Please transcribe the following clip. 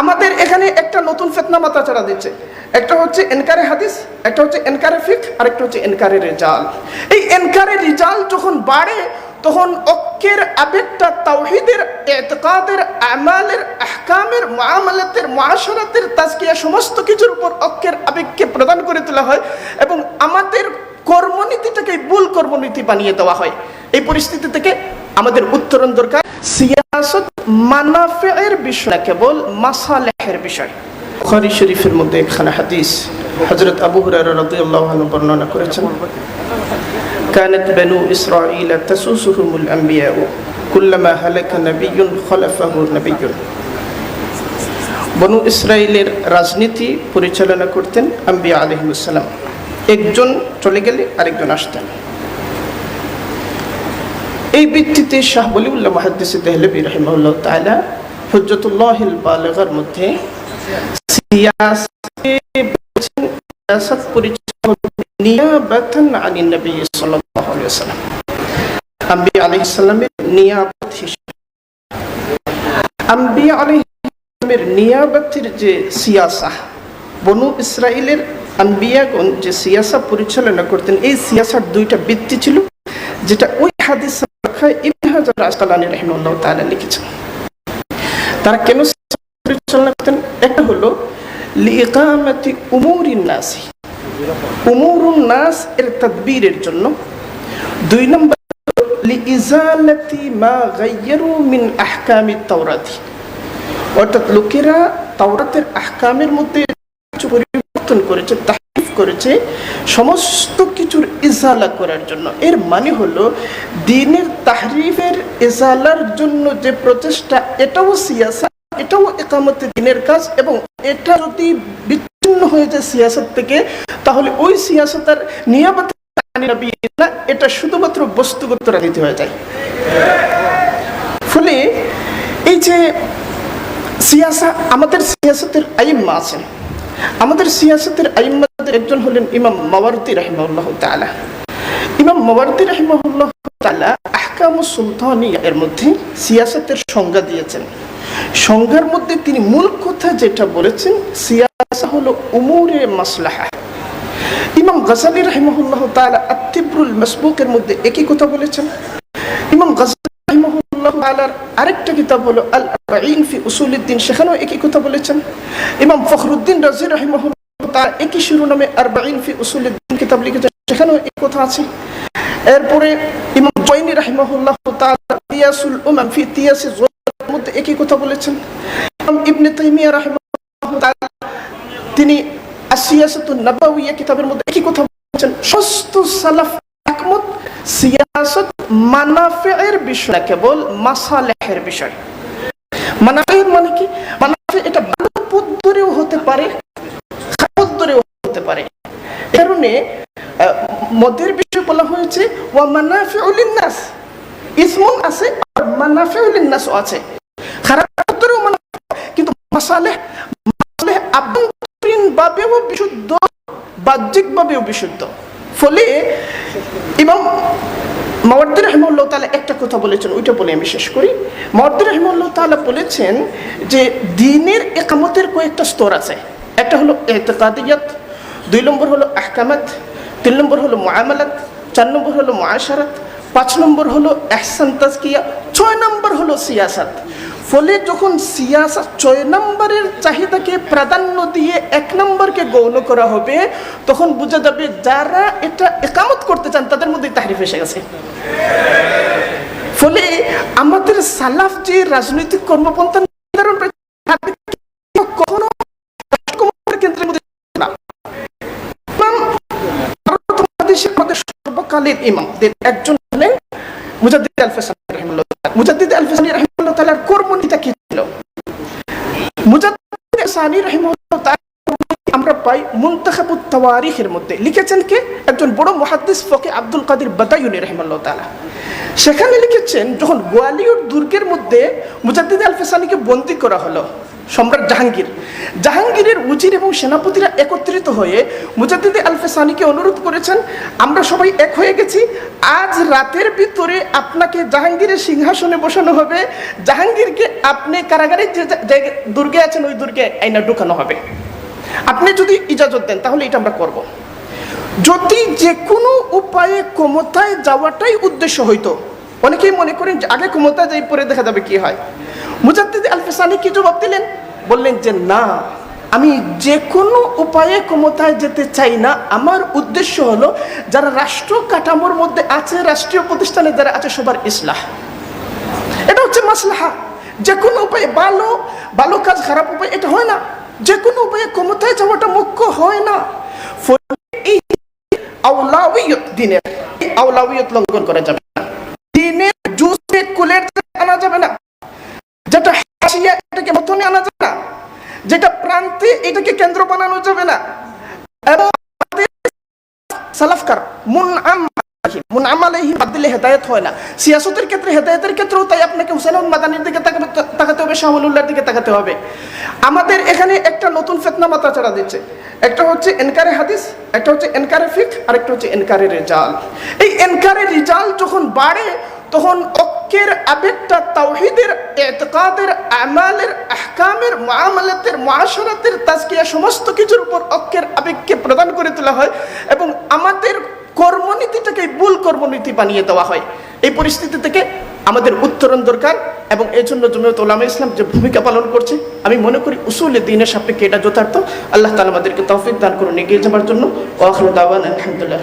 আমাদের এখানে একটা নতুন ফেতনা মাথা চাড়া দিচ্ছে। একটা হচ্ছে এনকারে হাদিস, একটা হচ্ছে এনকারে ফিক আর একটা হচ্ছে এনকারে রেজাল। এই এনকারে রিজাল যখন বাড়ে, তখন অক্কের আবেগটা তাওহিদের, এতকাদের আমালের, আহকামের, মুআমালাতের, মুআশারাতের তাজকিয়া সমস্ত কিছুর উপর অক্কের আবেগকে প্রদান করে তোলা হয় এবং আমাদের কর্মনীতিটাকে ভুল কর্মনীতি বানিয়ে দেওয়া হয়। এই পরিস্থিতি থেকে আমাদের উত্তরণ দরকার। সিয়াসত মানাফের বিষয় না কেবল মাসালেহের বিষয় বুখারী শরীফের মধ্যে একখানা হাদিস হযরত আবু হুরায়রা রাদিয়াল্লাহু আনহু বর্ণনা করেছেন كانت بنو إسرائيل تسوسهم الأنبياء كلما هلك نبي خلفه نبي বনু ইসরায়েলের রাজনীতি পরিচালনা করতেন আম্বিয়া আলহিমুসালাম একজন চলে গেলে আরেকজন আসতেন এই ভিত্তিতে শাহ বলিউল্লাহ মাহাদ্দিস দেহলবি হুজ্জতুল্লাহিল বালেগার মধ্যে বনু যে সিয়াসা পরিচালনা করতেন, এই সিয়াসার দুইটা ভিত্তি ছিল, যেটা ওই হাদিস ইবনে হাজার আসকালানি রাহিমাহুল্লাহ তাআলা লিখেছেন। তারা কেন পরিচালনা করতেন? একটা হলো লিকামাতি উমুরিন নাসি। উমুরুন নাস এর তদবীরের জন্য। দুই নম্বর লিইজালাতি মা গায়্যারু মিন আহকামি তাওরাতি। অর্থাৎ লোকেরা তাওরাতের আহকামের মধ্যে কিছু পরিবর্তন করেছে তাহরিফ করেছে, সমস্ত কিছুর ইজালা করার জন্য। এর মানে হলো, দিনের তাহরিফের ইজালার জন্য যে প্রচেষ্টা, এটাও সিয়াসা, এটাও একামতে দিনের কাজ এবং এটা যদি বিচ্ছিন্ন হয়ে যায় সিয়াসত থেকে, তাহলে ওই সিয়াসতার নিয়ামত এটা শুধুমাত্র বস্তুগত রাজনীতি হয়ে যায়। ফলে এই যে সিয়াসা, আমাদের সিয়াসতের আইম্মা আছেন। আমাদের সিয়াসতের আইম্মাদের একজন হলেন ইমাম মাওয়ারদি রাহিমাহুল্লাহ তাআলা। ইমাম মাওয়ারদি রাহিমাহুল্লাহ তাআলা আহকাম এর মধ্যে সিয়াসতের সংজ্ঞা দিয়েছেন। সংজ্ঞার মধ্যে তিনি মূল কথা যেটা বলেছেন সিয়াসা হলো উমুরে মাসলাহা। ইমাম রাহিমাহুল্লাহ তাআলা আত্তিবরুল মাসবুকের মধ্যে একই কথা বলেছেন। ইমাম রাহিমাহুল্লাহ তাআলার আরেকটা কিতাব হলো আল ফি উসুলুদ্দিন, সেখানেও একই কথা বলেছেন। ইমাম ফখরুদ্দিন রাজি রাহিমাহুল্লাহ তাআলা একই শিরোনামে আরবাঈন ফি উসুলুদ্দিন কিতাব লিখেছেন। সেখানেও এই কথা আছে। এরপরে ইমাম জয়নি রাহিমাহুল্লাহ তাআলা তিয়াসুল উমাম ফি তিয়াসি জোয়ার মধ্যে একই কথা বলেছেন। ইমাম ইবনে তাইমিয়া রাহিমাহুল্লাহ তাআলা তিনি আসিয়াসাতুন নাবাউইয়া কিতাবের মধ্যে একই কথা বলেছেন। সমস্ত সালাফ একমত, সিয়াসত মানাফের বিষয় কেবল মাসালেহের বিষয়। মানাফের মানে কি? মানাফে এটা ধরেও হতে পারে হতে পারে। কারণে মদের বিষয় বলা হয়েছে আছে, আর আছে। খারাপ কিন্তু ভাবেও বিশুদ্ধ বিশুদ্ধ। ফলে ইমাম মাওয়ার্দি রহমুল্লাহ তাআলা একটা কথা বলেছেন, ওইটা বলে আমি শেষ করি। মাওয়ার্দি রহমুল্লাহ বলেছেন যে, দিনের একামতের কয়েকটা স্তর আছে। একটা হলো এতেকাদিয়াত দুই নম্বর হলো আহকামাত, তিন নম্বর হলো মুআমালাত, চার নম্বর হলো মুআশারাত, পাঁচ নম্বর হলো এহসান তাজকিয়া, ছয় নম্বর হলো সিয়াসাত। ফলে যখন সিয়াসাত ছয় নম্বরের চাহিদাকে প্রাধান্য দিয়ে এক নম্বরকে গৌণ করা হবে, তখন বোঝা যাবে যারা এটা একামত করতে চান, তাদের মধ্যে তাহরিফ এসে গেছে। ফলে আমাদের সালাফ যে রাজনৈতিক কর্মপন্থা নির্ধারণ করেছে, তাদেরকে কখনো রাজকুমারের কেন্দ্রের মধ্যে না ইমাম ভারত মহাদেশের আমাদের সর্বকালের ইমামদের একজন হলেন মুজাদ্দিদ আল মুজাদ্দিদ আল ফেসানি রাহিমাহুল্লাহ তাআলার কর্মনীতা কি ছিল? মুজাদ্দিদ তাআলা আমরা পাই তাওয়ারিখের মধ্যে। লিখেছেন কে? একজন বড় মুহাদ্দিস ফকে আব্দুল কাদির বাতায়ুনি রাহিমাহুল্লাহ তাআলা। সেখানে লিখেছেন, যখন গোয়ালিয়র দুর্গের মধ্যে মুজাদ্দিদ আল ফেসানিকে বন্দী করা হলো সম্রাট জাহাঙ্গীর। জাহাঙ্গীরের উজির এবং সেনাপতিরা একত্রিত হয়ে মুজাদ্দিদি আলফেসানিকে অনুরোধ করেছেন, আমরা সবাই এক হয়ে গেছি, আজ রাতের ভিতরে আপনাকে জাহাঙ্গীরের সিংহাসনে বসানো হবে। জাহাঙ্গীরকে আপনি কারাগারে যে দুর্গে আছেন, ওই দুর্গে আইনা ঢুকানো হবে। আপনি যদি ইজাজত দেন, তাহলে এটা আমরা করব। যদি যে কোনো উপায়ে ক্ষমতায় যাওয়াটাই উদ্দেশ্য হইতো, অনেকেই মনে করেন আগে ক্ষমতায় যাই, পরে দেখা যাবে কি হয়। মুজাদ্দিদ আলফেসানি কি জবাব দিলেন? বললেন যে, না, আমি যে কোনো উপায়ে ক্ষমতায় যেতে চাই না। আমার উদ্দেশ্য হলো যারা রাষ্ট্র কাঠামোর মধ্যে আছে, রাষ্ট্রীয় প্রতিষ্ঠানে যারা আছে, সবার ইসলাহ। এটা হচ্ছে মাসলাহা। যে কোনো উপায়ে ভালো ভালো কাজ, খারাপ উপায় এটা হয় না। যে কোনো উপায়ে ক্ষমতায় যাওয়াটা মুখ্য হয় না। এই আউলাউইয়ত দিনের, এই লঙ্ঘন করা যাবে না দিনের জুসে কুলের আনা যাবে না যেটা হাসিয়া এটাকে মতনে আনা যাবে না যেটা প্রান্তে এটাকে কেন্দ্র বানানো যাবে না। এবং সালাফকার দিকে তাকাতে- হবে আমাদের এখানে একটা নতুন ফেতনা চড়া দিচ্ছে। একটা হচ্ছে এনকারে হাদিস, একটা হচ্ছে এনকারে ফিক আর একটা হচ্ছে এনকারে রেজাল। এই এনকারে রিজাল যখন বাড়ে তখন অক্কের আবেগটা তাওহিদের, এতকাদের, আমালের, আহকামের, মুআমালাতের, মুআশারাতের, তাজকিয়া সমস্ত কিছুর উপর অক্কের আবেগকে প্রদান করে তোলা হয় এবং আমাদের কর্মনীতিটাকে ভুল কর্মনীতি বানিয়ে দেওয়া হয়। এই পরিস্থিতি থেকে আমাদের উত্তরণ দরকার এবং এই জন্য জমিয়ত ওলামা ইসলাম যে ভূমিকা পালন করছে, আমি মনে করি উসুলে দিনের সাপেক্ষে এটা যথার্থ। আল্লাহ তালা আমাদেরকে তৌফিক দান করুন এগিয়ে যাওয়ার জন্য। ও আখরুদ্দাওয়ান আলহামদুলিল্লাহ।